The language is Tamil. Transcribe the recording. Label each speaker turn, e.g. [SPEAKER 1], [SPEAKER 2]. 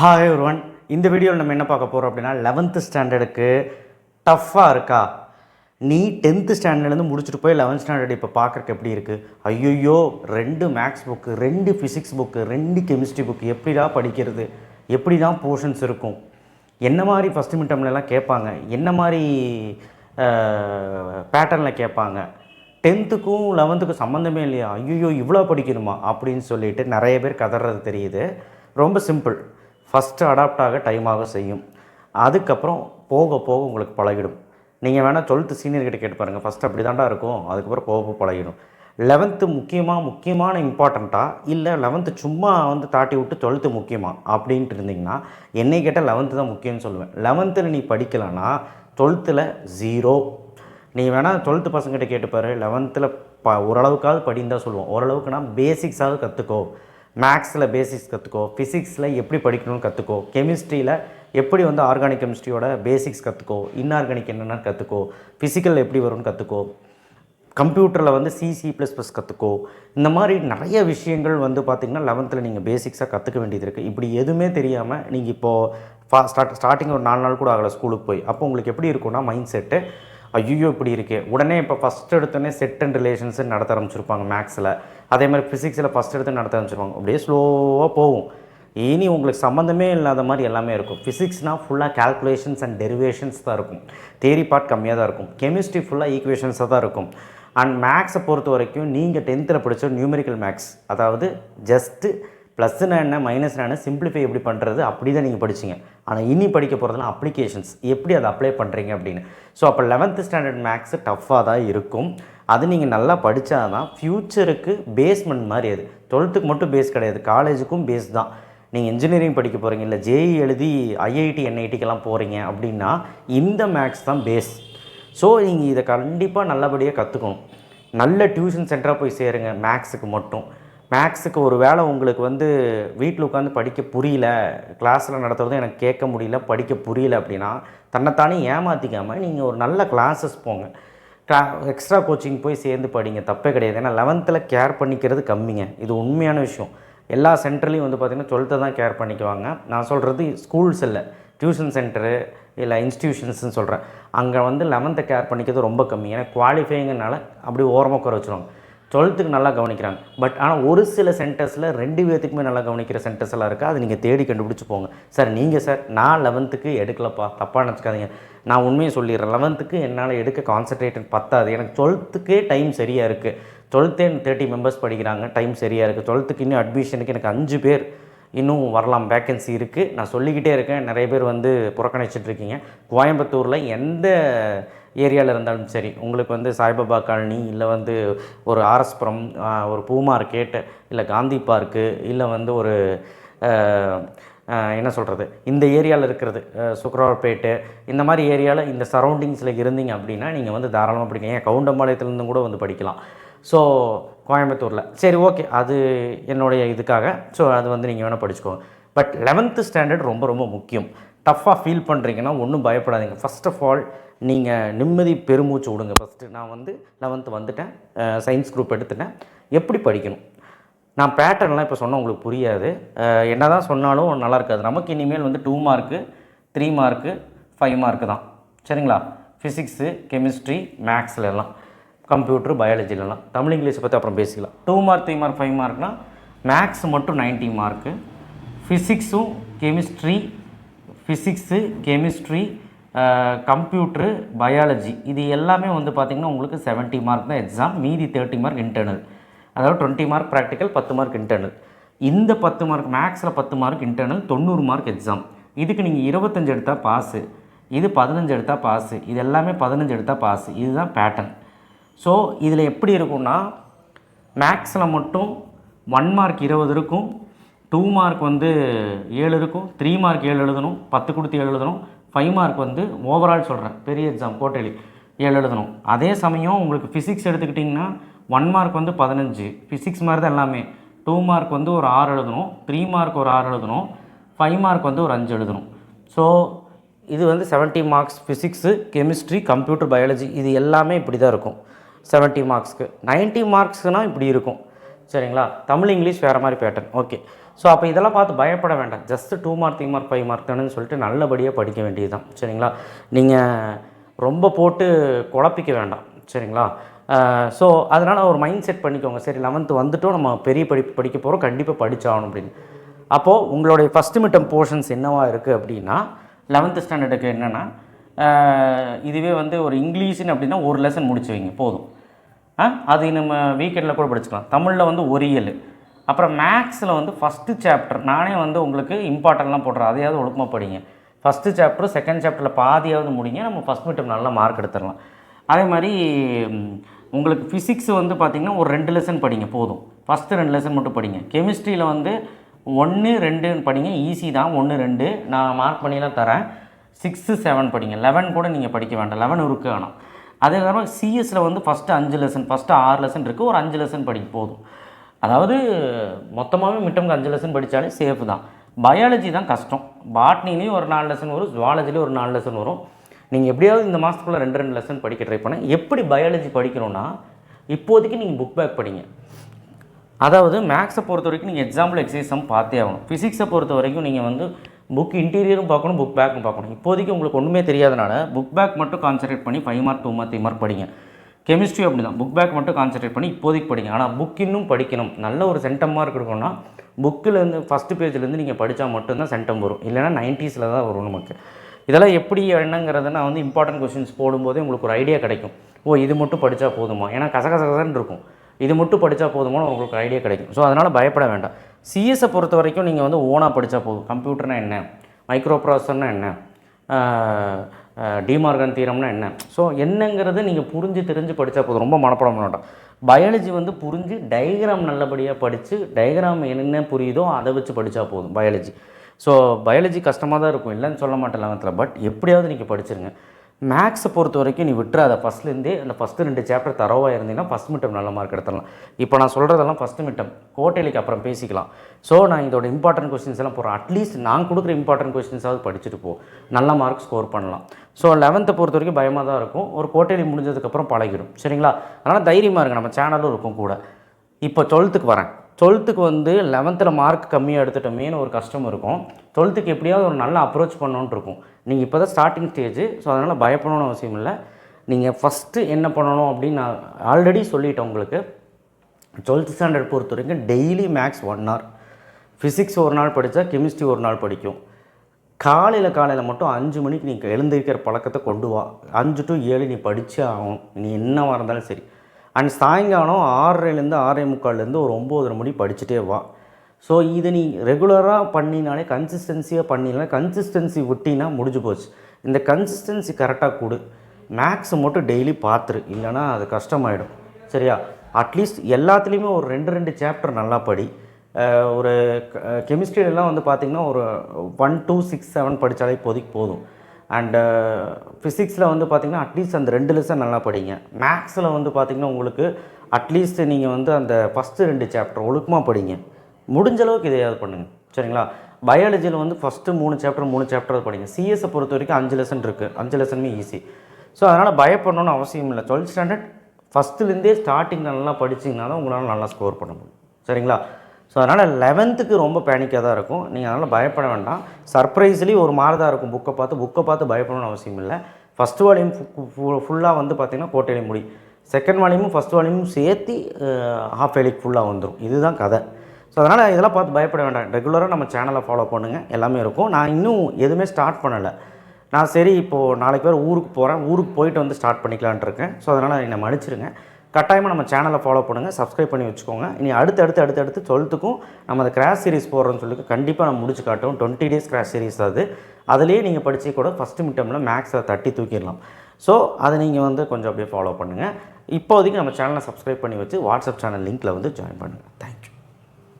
[SPEAKER 1] ஹாய் ஒருவன் இந்த வீடியோவில் நம்ம என்ன பார்க்க போகிறோம் அப்படின்னா லெவன்த்து ஸ்டாண்டர்டுக்கு டஃப்பாக இருக்கா? நீ டென்த்து ஸ்டாண்டர்ட்லேருந்து முடிச்சுட்டு போய் லெவன்த் ஸ்டாண்டர்ட் இப்போ பார்க்குறக்கு எப்படி இருக்குது ஐயோ ரெண்டு மேக்ஸ் புக்கு ரெண்டு ஃபிசிக்ஸ் புக்கு ரெண்டு கெமிஸ்ட்ரி புக்கு எப்படிடா படிக்கிறது? எப்படி தான் போர்ஷன்ஸ் இருக்கும்? என்ன மாதிரி ஃபஸ்ட்டு மிட்டம்லலாம் கேட்பாங்க? என்ன மாதிரி பேட்டர்னில் கேட்பாங்க? டென்த்துக்கும் லெவன்த்துக்கும் சம்மந்தமே இல்லையா? ஐயோ இவ்வளோ படிக்கணுமா? அப்படின்னு சொல்லிட்டு நிறைய பேர் கதறது தெரியுது. ரொம்ப சிம்பிள் ஃபஸ்ட்டு அடாப்ட் ஆக டைம் ஆக செய்யும். அதுக்கப்புறம் போக போக உங்களுக்கு பழகிடும். நீங்கள் வேணால் டுவெல்த்து சீனியர்கிட்ட கேட்டு பாருங்கள் ஃபஸ்ட்டு அப்படி தாண்டா இருக்கும். அதுக்கப்புறம் போக போக பழகிடும். லெவன்த்து முக்கியமாக முக்கியமான இம்பார்ட்டண்ட்டாக இல்லை லெவன்த்து சும்மா வந்து தாட்டி விட்டு டுவெல்த்து முக்கியமாக அப்படின்ட்டு இருந்தீங்கன்னா என்னை கேட்டால் லெவன்த்து தான் முக்கியம்னு சொல்லுவேன். லெவன்த்தில் நீ படிக்கலைன்னா டுவெல்த்தில் ஜீரோ நீ வேணால் டுவெல்த்து பசங்கிட்ட கேட்டுப்பாரு லெவன்த்தில் ப ஓரளவுக்காவது படின்னு தான் சொல்லுவோம். ஓரளவுக்குனா பேசிக்ஸாவது கற்றுக்கோ மேக்ஸில் பேசிக்ஸ் கற்றுக்கோ ஃபிசிக்ஸில் எப்படி படிக்கணும்னு கற்றுக்கோ கெமிஸ்ட்ரியில் எப்படி வந்து ஆர்கானிக் கெமிஸ்ட்ரியோட பேசிக்ஸ் கற்றுக்கோ இன்ஆர்கானிக் என்னென்னு கற்றுக்கோ ஃபிசிக்கல் எப்படி வரும்னு கற்றுக்கோ கம்ப்யூட்டரில் வந்து சிசி ப்ளஸ் ப்ளஸ் கற்றுக்கோ இந்த மாதிரி நிறைய விஷயங்கள் வந்து பார்த்திங்கன்னா லெவன்த்தில் நீங்கள் பேசிக்ஸாக கற்றுக்க வேண்டியது இருக்குது இப்படி எதுவுமே தெரியாமல் நீங்கள் இப்போது ஃபா ஸ்டார்ட் ஸ்டார்டிங் ஒரு நாலு நாள் கூட ஆகலை ஸ்கூலுக்கு போய். அப்போ உங்களுக்கு எப்படி இருக்கும்னா மைண்ட் செட்டு ஐயோ இப்படி இருக்குது உடனே இப்போ ஃபஸ்ட் எடுத்தோடனே செட் அண்ட் ரிலேஷன்ஸ் நடத்த ஆரம்பிச்சிருப்பாங்க மேக்ஸில் அதே மாதிரி ஃபிசிக்ஸில் ஃபஸ்ட் எடுத்து நடத்த ஆரம்பிச்சிருப்பாங்க. அப்படியே ஸ்லோவாக போகும். இனி உங்களுக்கு சம்மந்தமே இல்லாத மாதிரி எல்லாமே இருக்கும். ஃபிசிக்ஸ்னால் ஃபுல்லாக கால்குலேஷன்ஸ் அண்ட் டெரிவேஷன்ஸ் தான் இருக்கும். தேரி பார்ட் கம்மியாக தான் இருக்கும். கெமிஸ்ட்ரி ஃபுல்லாக ஈக்குவேஷன்ஸாக தான் இருக்கும். அண்ட் மேக்ஸை பொறுத்த வரைக்கும் நீங்கள் டென்த்தில் படித்த நியூமெரிக்கல் மேக்ஸ் அதாவது ஜஸ்ட்டு ப்ளஸ்னா என்ன மைனஸ்னா என்ன சிம்பிளிஃபை எப்படி பண்ணுறது அப்படி தான் நீங்கள் படிச்சிங்க. ஆனால் இனி படிக்க போகிறதுலாம் அப்ளிகேஷன்ஸ் எப்படி அதை அப்ளை பண்ணுறீங்க அப்படின்னு. ஸோ அப்போ லெவன்த்து ஸ்டாண்டர்ட் மேக்ஸு டஃப்பாக தான் இருக்கும். அது நீங்கள் நல்லா படித்தா தான் ஃப்யூச்சருக்கு பேஸ்மெண்ட் மாதிரி அது. டுவெல்த்துக்கு மட்டும் பேஸ் கிடையாது. காலேஜுக்கும் பேஸ் தான். நீங்கள் இன்ஜினியரிங் படிக்க போகிறீங்க இல்லை ஜேஇ எழுதி ஐஐடி என்ஐடிக்கெல்லாம் போகிறீங்க அப்படின்னா இந்த மேக்ஸ் தான் பேஸ் ஸோ நீங்கள் இதை கண்டிப்பாக நல்லபடியாக கற்றுக்கணும் நல்ல டியூஷன் சென்டராக போய் சேருங்க மேக்ஸுக்கு மட்டும். மேக்ஸுக்கு ஒரு வேளை உங்களுக்கு வந்து வீட்டில் உட்காந்து படிக்க புரியல கிளாஸில் நடத்துறதும் எனக்கு கேட்க முடியல படிக்க புரியல அப்படின்னா தன்னைத்தானே ஏமாற்றிக்காமல் நீங்கள் ஒரு நல்ல கிளாஸஸ் போங்க. கிளா எக்ஸ்ட்ரா கோச்சிங் போய் சேர்ந்து படிங்க தப்பே கிடையாது. ஏன்னா லெவன்த்தில் கேர் பண்ணிக்கிறது கம்மிங்க. இது உண்மையான விஷயம். எல்லா சென்டர்லேயும் வந்து பார்த்திங்கன்னா டுவெல்த்தை தான் கேர் பண்ணிக்குவாங்க. நான் சொல்கிறது ஸ்கூல்ஸ் இல்லை டியூஷன் சென்டரு இல்லை இன்ஸ்டியூஷன்ஸ்னு சொல்கிறேன் அங்கே வந்து லெவன்த்தை கேர் பண்ணிக்கிறது ரொம்ப கம்மி. ஏன்னா குவாலிஃபைங்கனால அப்படி ஓரமாக உட்கார வச்சுருவாங்க. டுவெல்த்துக்கு நல்லா கவனிக்கிறாங்க. பட் ஆனால் ஒரு சில சென்டர்ஸில் ரெண்டு பேர்த்துக்குமே நல்லா கவனிக்கிற சென்டர்ஸ் எல்லாம் இருக்குது அது நீங்கள் தேடி கண்டுபிடிச்சி போங்க. சார் நீங்கள் சார் நான் லெவன்த்துக்கு எடுக்கலப்பா. தப்பாக நினச்சிக்காதீங்க. நான் உண்மையை சொல்லிடுறேன். லெவன்த்துக்கு என்னால் எடுக்க கான்சன்ட்ரேட் பத்தாது. எனக்கு டுவெல்த்துக்கே டைம் சரியாக இருக்குது டுவெல்த்தே தேர்ட்டி மெம்பர்ஸ் படிக்கிறாங்க. டைம் சரியாக இருக்குது டுவெல்த்துக்கு இன்னும் அட்மிஷனுக்கு எனக்கு அஞ்சு பேர் இன்னும் வரலாம். வேக்கன்சி இருக்குது நான் சொல்லிக்கிட்டே இருக்கேன். நிறைய பேர் வந்து புறக்கணிச்சிட்ருக்கீங்க. கோயம்புத்தூரில் எந்த ஏரியாவில் இருந்தாலும் சரி உங்களுக்கு வந்து சாய்பாபா காலனி இல்லை வந்து ஒரு ஆர்எஸ்புரம் ஒரு பூ மார்க்கெட் இல்லை காந்தி பார்க்கு இல்லை வந்து ஒரு என்ன சொல்கிறது இந்த ஏரியாவில் இருக்கிறது அஹ், சுக்கரவார்பேட்டு இந்த மாதிரி ஏரியாவில் இந்த சரௌண்டிங்ஸில் இருந்தீங்க அப்படின்னா நீங்கள் வந்து தாராளமாக படிக்கலாம். ஏன் கவுண்டம்பாளையத்துலேருந்து கூட வந்து படிக்கலாம். ஸோ கோயம்புத்தூரில். சரி ஓகே. அது என்னுடைய இதுக்காக. ஸோ அது வந்து நீங்கள் வேணால் படிச்சுக்கோங்க. பட் லெவன்த்து ஸ்டாண்டர்ட் ரொம்ப ரொம்ப முக்கியம். டஃப்பாக ஃபீல் பண்ணுறீங்கன்னா ஒன்றும் பயப்படாதீங்க. ஃபர்ஸ்ட் ஆஃப் ஆல் நீங்கள் நிம்மதி பெருமூச்சு விடுங்க. ஃபஸ்ட்டு நான் வந்து லெவன்த்து வந்துட்டேன். சயின்ஸ் குரூப் எடுத்துட்டேன். எப்படி படிக்கணும்? நான் பேட்டர்ன்லாம் இப்போ சொன்னால் உங்களுக்கு புரியாது. என்ன தான் சொன்னாலும் நல்லா இருக்காது. நமக்கு இனிமேல் வந்து two mark three mark five mark தான். சரிங்களா? ஃபிசிக்ஸு கெமிஸ்ட்ரி மேக்ஸில் எல்லாம். கம்ப்யூட்டர் பயாலஜிலலாம் தமிழ் இங்கிலீஷை பற்றி அப்புறம் பேசிக்கலாம். Two mark three mark five மார்க்னால் மேக்ஸ் மட்டும் 90 mark ஃபிசிக்ஸும் chemistry physics chemistry computer biology இது எல்லாமே வந்து பார்த்திங்கன்னா உங்களுக்கு 70 மார்க் தான் எக்ஸாம் மீதி தேர்ட்டி மார்க் இன்டர்னல் அதாவது டுவெண்ட்டி மார்க் ப்ராக்டிக்கல் பத்து மார்க் இன்டர்னல் இந்த பத்து மார்க் மேக்ஸில் பத்து மார்க் இன்டர்னல் தொண்ணூறு மார்க் எக்ஸாம் இதுக்கு நீங்கள் இருபத்தஞ்சு எடுத்தால் பாஸு இது பதினஞ்சு எடுத்தால் பாஸு இது எல்லாமே பதினஞ்சு எடுத்தால் பாஸு இதுதான் பேட்டர்ன் ஸோ இதில் எப்படி இருக்கும்னா மேக்ஸில் மட்டும் ஒன் மார்க் இருபது இருக்கும். டூ மார்க் வந்து ஏழு இருக்கும். த்ரீ மார்க் ஏழு எழுதணும். பத்து கொடுத்து ஏழு எழுதணும். ஃபைவ் மார்க் வந்து ஓவரால் சொல்கிறேன் பெரிய எக்ஸாம் கோட்டலி ஏழு எழுதணும். அதே சமயம் உங்களுக்கு ஃபிசிக்ஸ் எடுத்துக்கிட்டிங்கன்னா ஒன் மார்க் வந்து பதினஞ்சு. ஃபிசிக்ஸ் மாதிரி தான் எல்லாமே. டூ மார்க் வந்து ஒரு ஆறு எழுதணும். த்ரீ மார்க் ஒரு ஆறு எழுதணும். ஃபைவ் மார்க் வந்து ஒரு அஞ்சு எழுதணும். ஸோ இது வந்து 70 marks physics chemistry computer biology இது எல்லாமே இப்படி தான் இருக்கும். 70 மார்க்ஸ்க்கு 90 மார்க்ஸ்னால் இப்படி இருக்கும். சரிங்களா? தமிழ் இங்கிலீஷ் வேறு மாதிரி பேட்டர்ன் ஓகே ஸோ அப்போ இதெல்லாம் பார்த்து பயப்பட வேண்டாம். Just two mark three mark five mark தானேன்னு சொல்லிட்டு நல்லபடியாக படிக்க வேண்டியது தான் சரிங்களா? நீங்கள் ரொம்ப போட்டு குழப்பிக்க வேண்டாம். சரிங்களா? ஸோ அதனால் ஒரு மைண்ட் செட் பண்ணிக்கோங்க. சரி லெவன்த்து வந்துட்டும். நம்ம பெரிய படிப்பு படிக்க போகிறோம் கண்டிப்பாக படித்தாகணும் அப்படின்னு. அப்போது உங்களுடைய ஃபஸ்ட்டு மிட்டம் போர்ஷன்ஸ் என்னவாக இருக்குது அப்படின்னா லெவன்த்து ஸ்டாண்டர்டுக்கு என்னென்னா இதுவே வந்து ஒரு இங்கிலீஷ்னு அப்படின்னா ஒரு லெசன் முடிச்சு வைங்க போதும். ஆ அது நம்ம வீக்கெண்டில் கூட படிச்சுக்கலாம். தமிழில் வந்து ஒரு இயல். அப்புறம் மேக்ஸில் வந்து ஃபஸ்ட்டு சாப்டர் நானே வந்து உங்களுக்கு இம்பார்ட்டன்ட்லாம் போடுறேன் அதையாவது ஒழுக்கமாக படிங்க. ஃபஸ்ட்டு சாப்டர் செகண்ட் சாப்டரில் பாதியாவது முடிங்க. நம்ம ஃபஸ்ட் மீட்டம் நல்லா மார்க் எடுத்துடலாம். அதே மாதிரி உங்களுக்கு ஃபிசிக்ஸ் வந்து பார்த்திங்கன்னா ஒரு ரெண்டு லெசன் படிங்க போதும். ஃபஸ்ட்டு ரெண்டு லெசன் மட்டும் படிங்க. கெமிஸ்ட்ரியில் வந்து ஒன்று ரெண்டுன்னு படிங்க. ஈஸி தான். ஒன்று ரெண்டு. நான் மார்க் பண்ணிலாம் தரேன். சிக்ஸ்த்து செவன் படிங்க. லெவன் கூட நீங்கள் படிக்க வேண்டாம். லெவன் இருக்கு ஆனால் அதேக்கப்புறம் சிஎஸ்சில் வந்து ஃபஸ்ட்டு அஞ்சு லெசன் ஃபஸ்ட்டு ஆறு லெசன் இருக்குது ஒரு அஞ்சு லெசன் படிக்க போதும். அதாவது மொத்தமாகவே மிட்டம்க்கு அஞ்சு லெசன் படித்தாலே சேஃப் தான். பயாலஜி தான் கஷ்டம். பாட்னிலையும் ஒரு நாலு லெசன் வரும். ஜுவாலஜிலையும் ஒரு நாலு லெசன் வரும். நீங்கள் எப்படியாவது இந்த மாதத்துக்குள்ளே ரெண்டு ரெண்டு லெசன் படிக்க ட்ரை பண்ணேன் எப்படி பயாலஜி படிக்கணும்னா இப்போதைக்கு நீங்கள் புக் பேக் படிங்க. அதாவது மேக்ஸை பொறுத்த வரைக்கும் நீங்கள் எக்ஸாம்பிள் எக்ஸசைஸும் பார்த்தே ஆகணும். ஃபிசிக்ஸை பொறுத்த வரைக்கும் நீங்கள் வந்து புக் இன்டீரியரும் பார்க்கணும் புக் பேக்கும் பார்க்கணும். இப்போதைக்கு உங்களுக்கு ஒன்றுமே தெரியாதனால புக் பேக் மட்டும் கான்சன்ட்ரேட் பண்ணி five mark two mark three mark படிங்க. கெமிஸ்ட்ரி அப்படி தான் புக் பேக் மட்டும் கான்சன்ட்ரேட் பண்ணி இப்போதைக்கு படிங்க. ஆனால் புக் இன்னும் படிக்கணும். நல்ல ஒரு சென்டம் மார்க் எடுக்கணும்னா புக்கிலேருந்து ஃபஸ்ட்டு பேஜ்லேருந்து நீங்கள் படித்தா மட்டும்தான் சென்டம் வரும். இல்லைனா நைன்ட்டீஸில் தான் வரும் நமக்கு. இதெல்லாம் எப்படி என்னங்கிறத நான் வந்து இம்பார்ட்டன்ட் கொஷின்ஸ் போடும்போதே உங்களுக்கு ஒரு ஐடியா கிடைக்கும். ஓ இது மட்டும் படித்தா போதுமா? ஏன்னா கசகசகசன்னு இருக்கும். இது மட்டும் படித்தா போதுமான உங்களுக்கு ஐடியா கிடைக்கும். ஸோ அதனால் பயப்பட வேண்டாம். சிஎஸ்ஸை பொறுத்த வரைக்கும் நீங்கள் வந்து ஓனாக படித்தா போதும். கம்ப்யூட்டர்னா என்ன? மைக்ரோ ப்ராசஸர்னா என்ன டிமார்கன் தீரம்னா என்ன? ஸோ என்னங்கிறது நீங்கள் புரிஞ்சு தெரிஞ்சு படித்தா போதும். ரொம்ப மனப்படம் பண்ண வேண்டாம். பயாலஜி வந்து புரிஞ்சு டயக்ராம் நல்லபடியாக படித்து டயக்ராம் என்ன புரியுதோ அதை வச்சு படித்தா போதும். பயாலஜி ஸோ பயாலஜி கஷ்டமாக தான் இருக்கும். இல்லைன்னு சொல்ல மாட்டேன் லெவன்த்தில் பட் எப்படியாவது நீங்கள் படிச்சிருங்க. மேக்ஸை பொறுத்த வரைக்கும் நீ விட்டுறாத. ஃபஸ்ட்லேருந்தே அந்த ஃபஸ்ட்டு ரெண்டு சாப்டர் தரவாக இருந்தீங்கன்னா ஃபஸ்ட் மிட்டம் நல்ல மார்க் எடுத்துடலாம். இப்போ நான் சொல்கிறதெல்லாம் ஃபஸ்ட்டு மிட்டம் கோட்டைலிக்கு அப்புறம் பேசிக்கலாம். ஸோ நான் இதோட இம்பார்ட்டன்ட் கொஸ்டின்ஸ் எல்லாம் போகிறேன் அட்லீஸ்ட் நான் கொடுக்குற இம்பார்ட்டன்ட் கொஸ்டின்ஸாவது படிச்சுட்டு போ. நல்ல மார்க் ஸ்கோர் பண்ணலாம். ஸோ லெவன்த்தை பொறுத்த வரைக்கும் பயமாக தான் இருக்கும். ஒரு கோட்டைலி முடிஞ்சதுக்கப்புறம் பழகிடும். சரிங்களா? அதனால் தைரியமாக இருக்குது நம்ம சேனலும் இருக்கும் கூட. இப்போ டுவெல்த்துக்கு வரேன். டுவெல்த்துக்கு வந்து லெவன்த்தில் மார்க் கம்மியாக எடுத்துட்டோமேனு ஒரு கஷ்டம் இருக்கும். டுவெல்த்துக்கு எப்படியாவது ஒரு நல்ல அப்ரோச் பண்ணணுன்ட்டு இருக்கும். நீங்கள் இப்போ தான் ஸ்டார்டிங் ஸ்டேஜ் ஸோ அதனால் பயப்படணும்னு அவசியம் இல்லை. நீங்கள் ஃபஸ்ட்டு என்ன பண்ணணும் அப்படின்னு நான் ஆல்ரெடி சொல்லிட்டேன் உங்களுக்கு. டுவெல்த் ஸ்டாண்டர்ட் பொறுத்த வரைக்கும் daily max one hour physics ஒரு நாள் படித்தா கெமிஸ்ட்ரி ஒரு நாள் படிக்கும். காலையில் காலையில் மட்டும் அஞ்சு மணிக்கு நீ எழுந்திருக்கிற பழக்கத்தை கொண்டு வா. அஞ்சு டு ஏழு நீ படித்தே ஆகும் நீ என்னவாக இருந்தாலும் சரி. அண்ட் சாயங்காலம் ஆறரைலேருந்து ஆறரை முக்கால்லேருந்து ஒரு ஒம்போதரை மணி படிச்சுட்டே வா. ஸோ இதை நீ ரெகுலராக பண்ணினாலே கன்சிஸ்டன்சியாக பண்ணினாலே கன்சிஸ்டன்சி விட்டினா முடிஞ்சு போச்சு. இந்த கன்சிஸ்டன்சி கரெக்டாக கொடு. மேக்ஸ் மட்டும் டெய்லி பார்த்துரு இல்லைன்னா அது கஷ்டமாயிடும். சரியா? அட்லீஸ்ட் எல்லாத்துலேயுமே ஒரு ரெண்டு ரெண்டு சாப்டர் நல்லா படி. ஒரு கெமிஸ்ட்ரியிலலாம் வந்து பார்த்திங்கன்னா ஒரு ஒன் டூ சிக்ஸ் செவன் படித்தாலே இப்போதைக்கு போதும். அண்டு ஃபிசிக்ஸில் uh, வந்து பார்த்திங்கன்னா அட்லீஸ்ட் அந்த ரெண்டு லெசன் நல்லா படிங்க. மேக்ஸில் வந்து பார்த்திங்கன்னா உங்களுக்கு அட்லீஸ்ட் நீங்கள் வந்து அந்த ஃபஸ்ட்டு ரெண்டு சாப்டர் ஒழுக்கமாக படிங்க. முடிஞ்ச அளவுக்கு இதையாவது பண்ணுங்கள் சரிங்களா? பயாலஜியில் வந்து ஃபஸ்ட்டு மூணு சாப்டர் மூணு சாப்டர் படிங்க. சிஎஸ்ஸை பொறுத்த வரைக்கும் அஞ்சு லெசன் இருக்குது அஞ்சு லெசனுமே ஈஸி ஸோ அதனால் பயப்படணும்னு அவசியம் இல்லை. டுவெல்த் ஸ்டாண்டர்ட் ஃபஸ்ட்டுலேருந்தே ஸ்டார்டிங் நல்லா படிச்சிங்கன்னா தான் உங்களால் நல்லா ஸ்கோர் பண்ண முடியும். சரிங்களா? ஸோ அதனால் லெவன்த்துக்கு ரொம்ப பேனிக்காக தான் இருக்கும். நீங்கள் அதனால் பயப்பட வேண்டாம். சர்ப்ரைஸ்லி ஒரு மாதிரி தான் இருக்கும் புக்கை பார்த்து. புக்கை பார்த்து பயப்படணும்னு அவசியம் இல்லை. ஃபஸ்ட் வால்யூம் ஃபுல்லாக வந்து பார்த்திங்கன்னா கோட்டையிலே முடி. செகண்ட் வால்யூமும் ஃபஸ்ட் வால்யூமும் சேர்த்து ஹாஃப் வேலிக்கு ஃபுல்லாக வந்துடும் இதுதான் கதை. ஸோ அதனால் இதெல்லாம் பார்த்து பயப்பட வேண்டாம். ரெகுலராக நம்ம சேனலை ஃபாலோ பண்ணுங்கள் எல்லாமே இருக்கும். நான் இன்னும் எதுவுமே ஸ்டார்ட் பண்ணலை. நான் சரி இப்போது நாளைக்கு பேர் ஊருக்கு போகிறேன் ஊருக்கு போயிட்டு வந்து ஸ்டார்ட் பண்ணிக்கலான்ட்டு இருக்கேன். ஸோ அதனால் என்னை மன்னிச்சிருங்க. கட்டாயமாக நம்ம சேனலை ஃபாலோ பண்ணுங்கள் சப்ஸ்கிரைப் பண்ணி வச்சுக்கோங்க. இனி அடுத்து அடுத்து அடுத்து அடுத்து டுவெல்த்துக்கும் நம்ம அந்த கிராஷ் சீரிஸ் போடுறோம்னு சொல்லி கண்டிப்பாக நம்ம முடிச்சு காட்டுவோம். டுவெண்ட்டி டேஸ் கிராஷ் சீரிஸ் அது. அதுலேயே நீங்கள் படித்து கூட ஃபஸ்ட்டு மிட்டமில் மேக்ஸை தட்டி தூக்கிடலாம். ஸோ அதை நீங்கள் வந்து கொஞ்சம் அப்படியே ஃபாலோ பண்ணுங்கள் இப்போதைக்கு நம்ம சேனலை சப்ஸ்கிரைப் பண்ணி வச்சு வாட்ஸ்அப் சேனல் லிங்க்கில் வந்து ஜாயின் பண்ணுங்கள் தேங்க்யூ